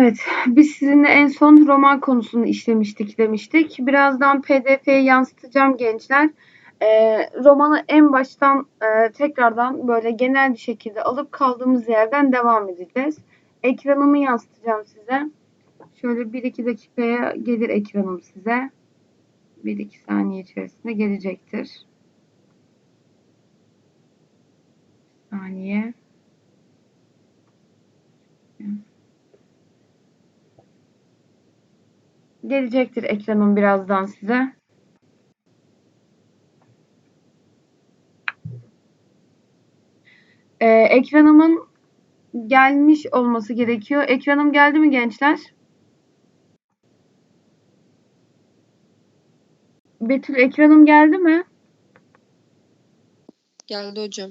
Evet, biz sizinle en son roman konusunu işlemiştik demiştik. Birazdan PDF'ye yansıtacağım gençler. Ee, romanı en baştan e, tekrardan böyle genel bir şekilde alıp kaldığımız yerden devam edeceğiz. Ekranımı yansıtacağım size. Şöyle 1-2 dakikaya gelir ekranım size. 1-2 saniye içerisinde gelecektir. Saniye. Gelecektir ekranım birazdan size. Ee, ekranımın gelmiş olması gerekiyor. Ekranım geldi mi gençler? Betül ekranım geldi mi? Geldi hocam.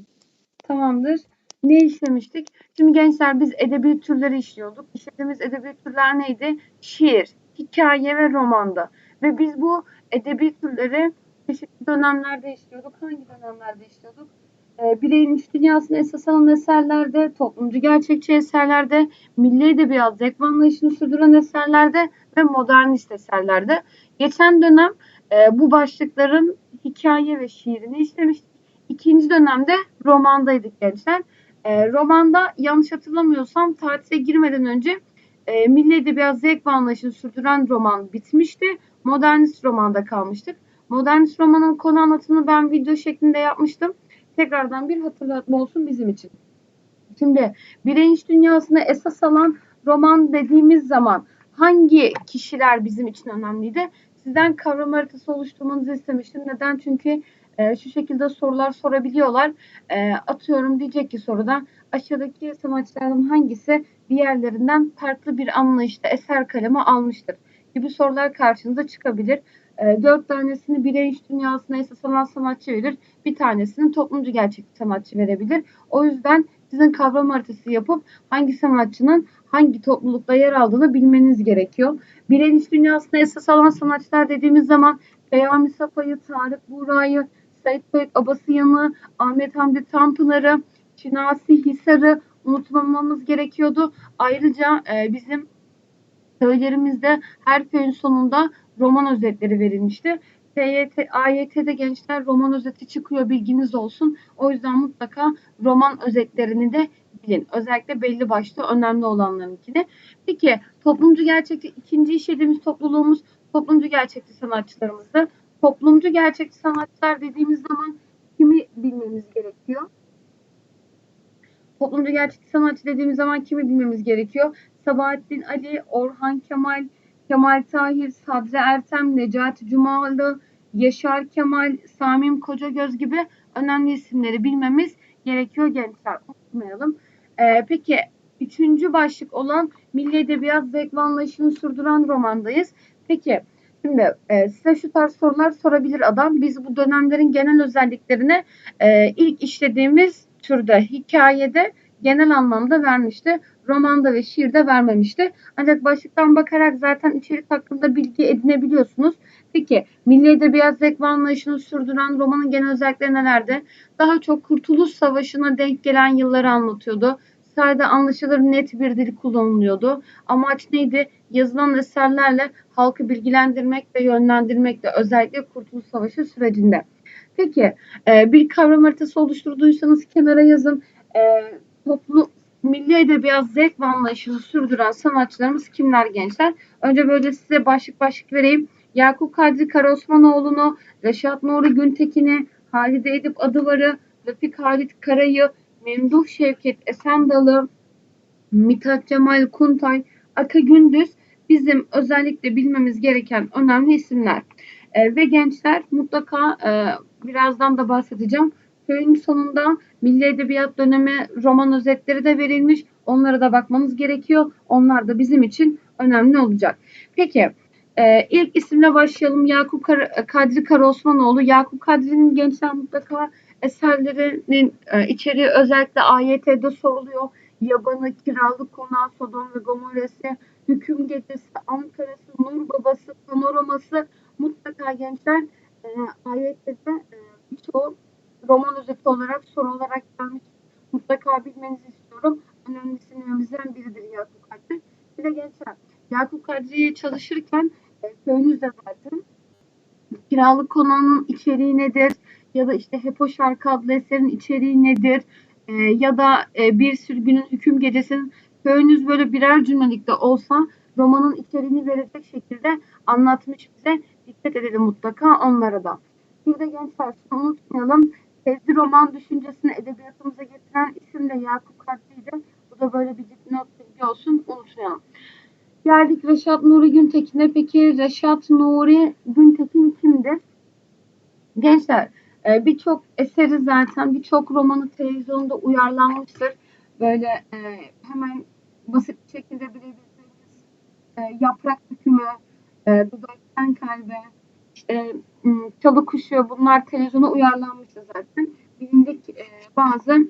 Tamamdır. Ne işlemiştik? Şimdi gençler biz edebi türleri işliyorduk. İşlediğimiz edebi türler neydi? Şiir, hikaye ve romandı. Ve biz bu edebi türleri çeşitli dönemlerde işliyorduk. Hangi dönemlerde işliyorduk? Ee, bireyin iç dünyasını esas alan eserlerde, toplumcu gerçekçi eserlerde, milli edebiyat zevk anlayışını sürdüren eserlerde ve modernist eserlerde. Geçen dönem e, bu başlıkların hikaye ve şiirini işlemiştik. İkinci dönemde romandaydık gençler. E, romanda yanlış hatırlamıyorsam tatile girmeden önce e, Milli Edebiyat Zevk ve Anlayışını sürdüren roman bitmişti. Modernist romanda kalmıştık. Modernist romanın konu anlatımını ben video şeklinde yapmıştım. Tekrardan bir hatırlatma olsun bizim için. Şimdi bilinç dünyasını esas alan roman dediğimiz zaman hangi kişiler bizim için önemliydi? Sizden kavram haritası oluşturmanızı istemiştim. Neden? Çünkü e, şu şekilde sorular sorabiliyorlar. E, atıyorum diyecek ki soruda aşağıdaki sanatçılardan hangisi diğerlerinden farklı bir anlayışta eser kalemi almıştır gibi sorular karşınıza çıkabilir. E, dört tanesini iş dünyasına esas alan sanatçı verir. Bir tanesini toplumcu gerçekçi sanatçı verebilir. O yüzden sizin kavram haritası yapıp hangi sanatçının hangi toplulukta yer aldığını bilmeniz gerekiyor. İş dünyasına esas alan sanatçılar dediğimiz zaman Peyami Safa'yı, Tarık Buğra'yı, Sait Faik Abasıyan'ı, Ahmet Hamdi Tanpınar'ı, Şinasi Hisar'ı unutmamamız gerekiyordu. Ayrıca e, bizim köylerimizde her köyün sonunda roman özetleri verilmişti. TYT, AYT'de gençler roman özeti çıkıyor bilginiz olsun. O yüzden mutlaka roman özetlerini de bilin. Özellikle belli başlı önemli olanlarınkini. Peki toplumcu gerçekçi ikinci işlediğimiz topluluğumuz toplumcu gerçekçi sanatçılarımızdı. Toplumcu gerçekçi sanatçılar dediğimiz zaman kimi bilmemiz gerekiyor? Toplumcu gerçekçi sanatçı dediğimiz zaman kimi bilmemiz gerekiyor? Sabahattin Ali, Orhan Kemal, Kemal Tahir, Sadri Ertem, Necati Cumalı, Yaşar Kemal, Samim Kocagöz gibi önemli isimleri bilmemiz gerekiyor gençler. Unutmayalım. Ee, peki üçüncü başlık olan Milli Edebiyat Zevk ve Anlayışını Sürdüren romandayız. Peki şimdi e, size şu tarz sorular sorabilir adam. Biz bu dönemlerin genel özelliklerini e, ilk işlediğimiz türde hikayede genel anlamda vermişti. Romanda ve şiirde vermemişti. Ancak başlıktan bakarak zaten içerik hakkında bilgi edinebiliyorsunuz. Peki Milli Edebiyat zevk anlayışını sürdüren romanın genel özellikleri nelerdi? Daha çok Kurtuluş Savaşı'na denk gelen yılları anlatıyordu. Sade anlaşılır net bir dil kullanılıyordu. Amaç neydi? Yazılan eserlerle halkı bilgilendirmek ve yönlendirmekte özellikle Kurtuluş Savaşı sürecinde. Peki bir kavram haritası oluşturduysanız kenara yazın. Toplu milli edebiyat zevk ve anlayışını sürdüren sanatçılarımız kimler gençler? Önce böyle size başlık başlık vereyim. Yakup Kadri Karaosmanoğlu'nu, Reşat Nuri Güntekin'i, Halide Edip Adıvar'ı, Rafik Halit Karay'ı, Memduh Şevket Esendalı, Mithat Cemal Kuntay, Aka Gündüz bizim özellikle bilmemiz gereken önemli isimler. E, ve gençler mutlaka e, birazdan da bahsedeceğim. Köyün sonunda Milli Edebiyat dönemi roman özetleri de verilmiş. Onlara da bakmanız gerekiyor. Onlar da bizim için önemli olacak. Peki e, ilk isimle başlayalım. Yakup Kar Kadri Karaosmanoğlu. Yakup Kadri'nin gençler mutlaka eserlerinin e, içeriği özellikle AYT'de soruluyor. Yabanı, Kiralık Konağı, Sodom ve Gomorra'sı, Hüküm Gecesi, Ankara'sı, Nur Babası, Panoraması mutlaka gençler e, AYT'de e, birçoğu roman özeti olarak soru olarak gelmiş. Mutlaka bilmenizi istiyorum. Önemli isimlerimizden biridir Yakup Kadri. Bir de gençler Yakup Kadriye çalışırken e, köyünüz de vardı. Kiralık konunun içeriği nedir? Ya da işte Hepo Şarkı adlı eserin içeriği nedir? E, ya da e, Bir Sürgünün Hüküm Gecesi'nin köyünüz böyle birer cümlelikte olsa romanın içeriğini verecek şekilde anlatmış bize. Dikkat edelim mutlaka onlara da. Bir de gençler şunu unutmayalım. Tezli roman düşüncesini edebiyatımıza getiren isim de Yakup Kadri'ydi. Bu da böyle bir dipnot bilgi olsun unutmayalım. Geldik Reşat Nuri Güntekin'e. Peki Reşat Nuri Güntekin kimdir? Gençler e, birçok eseri zaten birçok romanı televizyonda uyarlanmıştır. Böyle e, hemen basit bir şekilde bilebileceğiniz e, Yaprak Dökümü, e, Dudaktan Kalbe, işte Çalı Kuşu bunlar televizyona uyarlanmıştır zaten. Bilindik e, bazı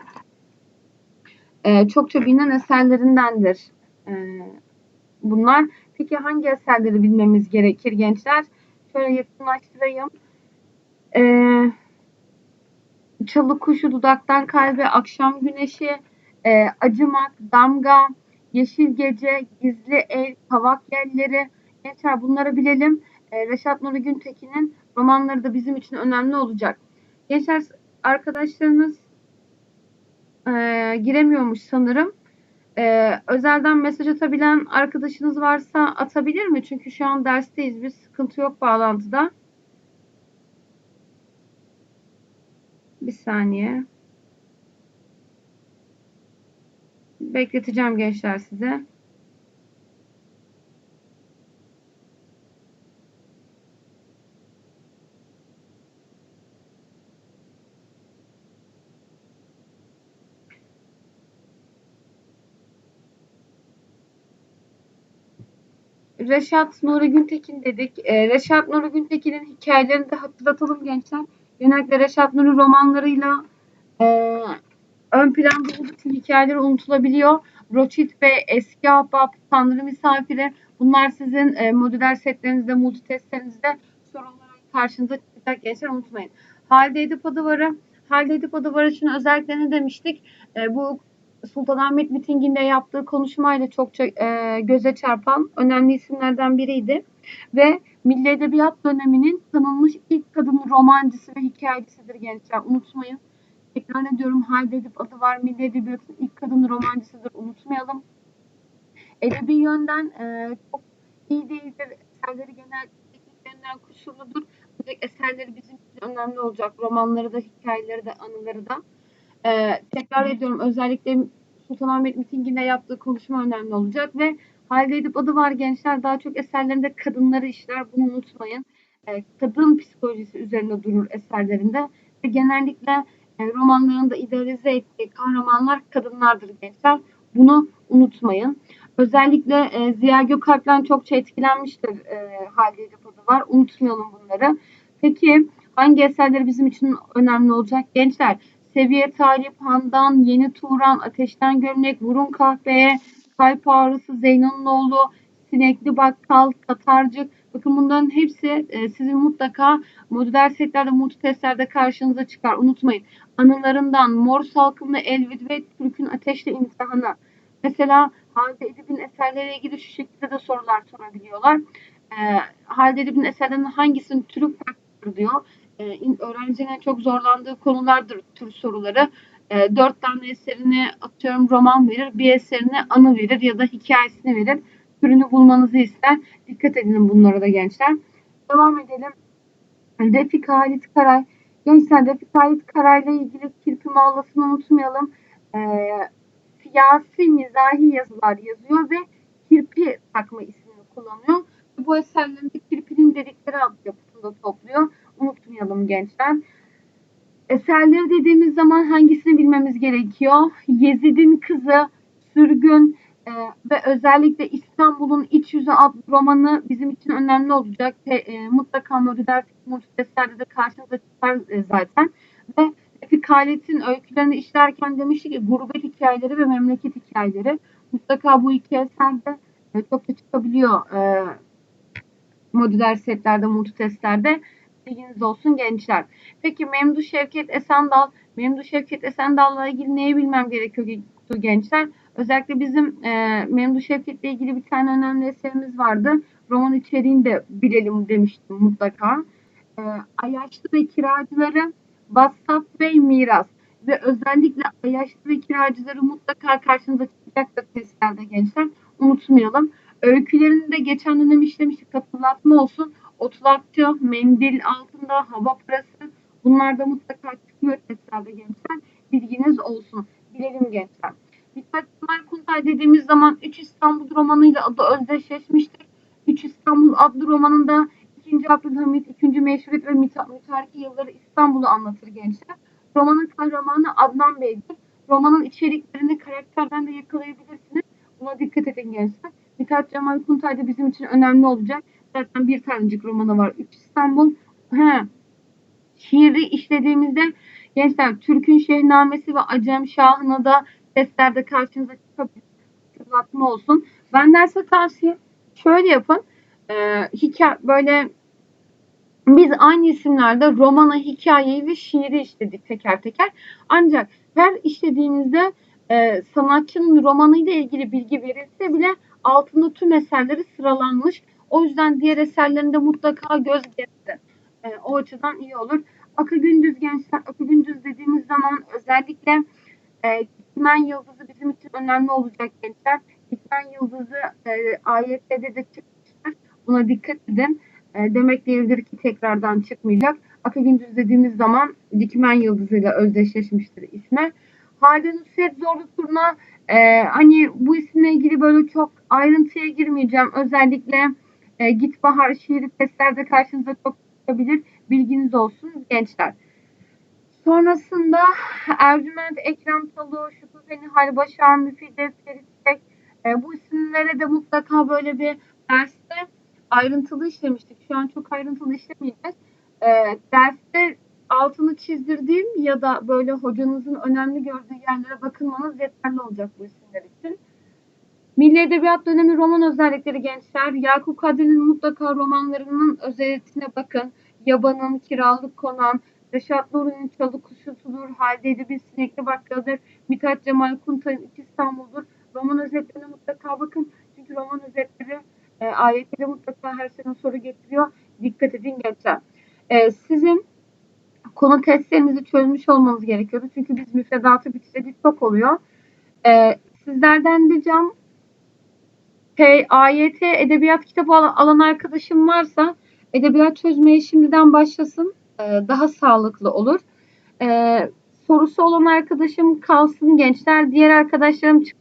e, çokça bilinen eserlerindendir. E, bunlar. Peki hangi eserleri bilmemiz gerekir gençler? Şöyle yakınlaştırayım. Ee, Çalı Kuşu, Dudaktan Kalbe, Akşam Güneşi, e, Acımak, Damga, Yeşil Gece, Gizli El, Kavak Yelleri. Gençler bunları bilelim. E, Reşat Nuri Güntekin'in romanları da bizim için önemli olacak. Gençler arkadaşlarınız e, giremiyormuş sanırım. Ee, özelden mesaj atabilen arkadaşınız varsa atabilir mi? Çünkü şu an dersteyiz. Bir sıkıntı yok bağlantıda. Bir saniye. Bekleteceğim gençler size. Reşat Nuri Güntekin dedik. Ee, Reşat Nuri Güntekin'in hikayelerini de hatırlatalım gençler. Genellikle Reşat Nuri romanlarıyla e, ön planda olduğu için hikayeleri unutulabiliyor. Roçit Bey, Eski Ahbap, Tanrı Misafiri bunlar sizin e, modüler setlerinizde, multitestlerinizde soru olarak karşınıza çıkacak gençler unutmayın. Halide Edip Adıvar'ı Halide Edip Adıvar için özellikle demiştik? E, bu Sultanahmet mitinginde yaptığı konuşmayla çokça e, göze çarpan önemli isimlerden biriydi. Ve Milli Edebiyat döneminin tanınmış ilk kadın romancısı ve hikayecisidir gençler. Unutmayın. Tekrar ediyorum Halide Edip adı var. Milli Edebiyat'ın ilk kadın romancısıdır. Unutmayalım. Edebi yönden e, çok iyi değildir. Eserleri genel tekniklerinden kusurludur. Ancak eserleri bizim için önemli olacak. Romanları da, hikayeleri de, anıları da. Ee, tekrar ediyorum özellikle Sultanahmet mitinginde yaptığı konuşma önemli olacak ve Halide Edip adı var gençler daha çok eserlerinde kadınları işler bunu unutmayın. Ee, kadın psikolojisi üzerine durur eserlerinde ve genellikle e, romanlarında idealize ettiği kahramanlar kadınlardır gençler. Bunu unutmayın. Özellikle e, Ziya Gökalp'ten çokça etkilenmiştir e, Halide adı var. Unutmayalım bunları. Peki hangi eserleri bizim için önemli olacak? Gençler Seviye Talip, Handan, Yeni Turan, Ateşten Gömlek, Vurun Kahveye, Kalp Ağrısı, Zeyno'nun Sinekli Bakkal, Tatarcık. Bakın bunların hepsi e, sizin mutlaka modüler setlerde, multitestlerde karşınıza çıkar. Unutmayın. Anılarından, Mor Salkımlı Elvid ve Türk'ün Ateşli İmtihanı. Mesela Halide Edip'in eserleriyle ilgili şu şekilde de sorular sorabiliyorlar. E, Halide Edip'in eserlerinin hangisinin türü farklıdır diyor e, öğrencilerin çok zorlandığı konulardır tür soruları. E, dört tane eserini atıyorum roman verir, bir eserine anı verir ya da hikayesini verir. Türünü bulmanızı ister. Dikkat edin bunlara da gençler. Devam edelim. Refik Halit Karay. Gençler Refik Halit Karay'la ilgili kirpi mağlasını unutmayalım. E, siyasi mizahi yazılar yazıyor ve kirpi takma ismini kullanıyor. Bu eserlerinde kirpinin dedikleri adlı yapısında topluyor unutmayalım gençler. Eserleri dediğimiz zaman hangisini bilmemiz gerekiyor? Yezid'in kızı, sürgün e, ve özellikle İstanbul'un iç yüzü adlı romanı bizim için önemli olacak. Ve, e, mutlaka modüler multiteslerde de karşınıza çıkar e, zaten. Ve Refik Halet'in öykülerini işlerken demişti ki gurbet hikayeleri ve memleket hikayeleri. Mutlaka bu iki eserde e, çok çıkabiliyor e, modüler setlerde, multitestlerde bilginiz olsun gençler. Peki Memduh Şevket Esendal, Memduh Şevket Esendal'la ilgili neyi bilmem gerekiyor gençler? Özellikle bizim e, Memduh Şevket'le ilgili bir tane önemli eserimiz vardı. Roman içeriğini de bilelim demiştim mutlaka. E, Ayaşlı ve kiracıları vasat ve miras ve özellikle Ayaşlı ve kiracıları mutlaka karşınıza çıkacaktır testlerde gençler. Unutmayalım. Öykülerinde geçen dönem işlemiştik hatırlatma olsun. Otlakçı, mendil altında, hava parası bunlar da mutlaka çıkıyor testlerde gençler. Bilginiz olsun. Bilelim gençler. Mithat Kemal Kuntay dediğimiz zaman 3 İstanbul romanıyla adı özdeşleşmiştir. 3 İstanbul adlı romanında 2. Abdülhamit, 2. Meşrut ve müta- mütariki yılları İstanbul'u anlatır gençler. Romanın kahramanı Adnan Bey'dir. Romanın içeriklerini karakterden de yakalayabilirsiniz. Buna dikkat edin gençler. Mithat Cemal Kuntay da bizim için önemli olacak. Zaten bir tanecik romanı var. 3 İstanbul. He. Şiiri işlediğimizde gençler Türk'ün Şehnamesi ve Acem Şahı'na da testlerde karşınıza çıkabilir. Hatırlatma olsun. Ben derse tavsiye şöyle yapın. Ee, hikaye böyle biz aynı isimlerde romanı, hikayeyi ve şiiri işledik teker teker. Ancak her işlediğinizde e, sanatçının romanı ile ilgili bilgi verilse bile altında tüm eserleri sıralanmış. O yüzden diğer eserlerinde mutlaka göz gezdirin. E, o açıdan iyi olur. Akı Gündüz gençler, Akı Gündüz dediğimiz zaman özellikle Dikmen Yıldızı bizim için önemli olacak gençler. Dikmen Yıldızı e, ayetlerde de çıkmışlar. Buna dikkat edin. E, demek değildir ki tekrardan çıkmayacak. Akı Gündüz dediğimiz zaman Dikmen Yıldızı'yla özdeşleşmiştir ismi. Halide Nusret Zorlu Turna e, hani bu isimle ilgili böyle çok ayrıntıya girmeyeceğim. Özellikle e, Git Bahar şiiri testlerde karşınıza çok çıkabilir. Bilginiz olsun gençler. Sonrasında Ercüment, Ekrem Talu, Şükrü Nihal Başar, Müfide, Ferit Çek, e, bu isimlere de mutlaka böyle bir derste ayrıntılı işlemiştik. Şu an çok ayrıntılı işlemeyeceğiz. E, derste altını çizdirdiğim ya da böyle hocanızın önemli gördüğü yerlere bakılmanız yeterli olacak bu isimler için. Milli Edebiyat dönemi roman özellikleri gençler. Yakup Kadri'nin mutlaka romanlarının özelliğine bakın. Yaban'ın, Kiralık Konan, Reşat Nuri'nin Çalı Kuşusudur, Halide Edip'in Sinekli Bakkal'dır, Mithat Cemal Kuntay'ın İç İstanbul'dur. Roman özetlerine mutlaka bakın. Çünkü roman özetleri e, ayetleri mutlaka her sene soru getiriyor. Dikkat edin gençler. E, sizin konu testlerinizi çözmüş olmanız gerekiyordu. Çünkü biz müfredatı bitirdik çok oluyor. E, sizlerden ricam AYT edebiyat kitabı al- alan arkadaşım varsa edebiyat çözmeye şimdiden başlasın. Ee, daha sağlıklı olur. Ee, sorusu olan arkadaşım kalsın gençler. Diğer arkadaşlarım çık-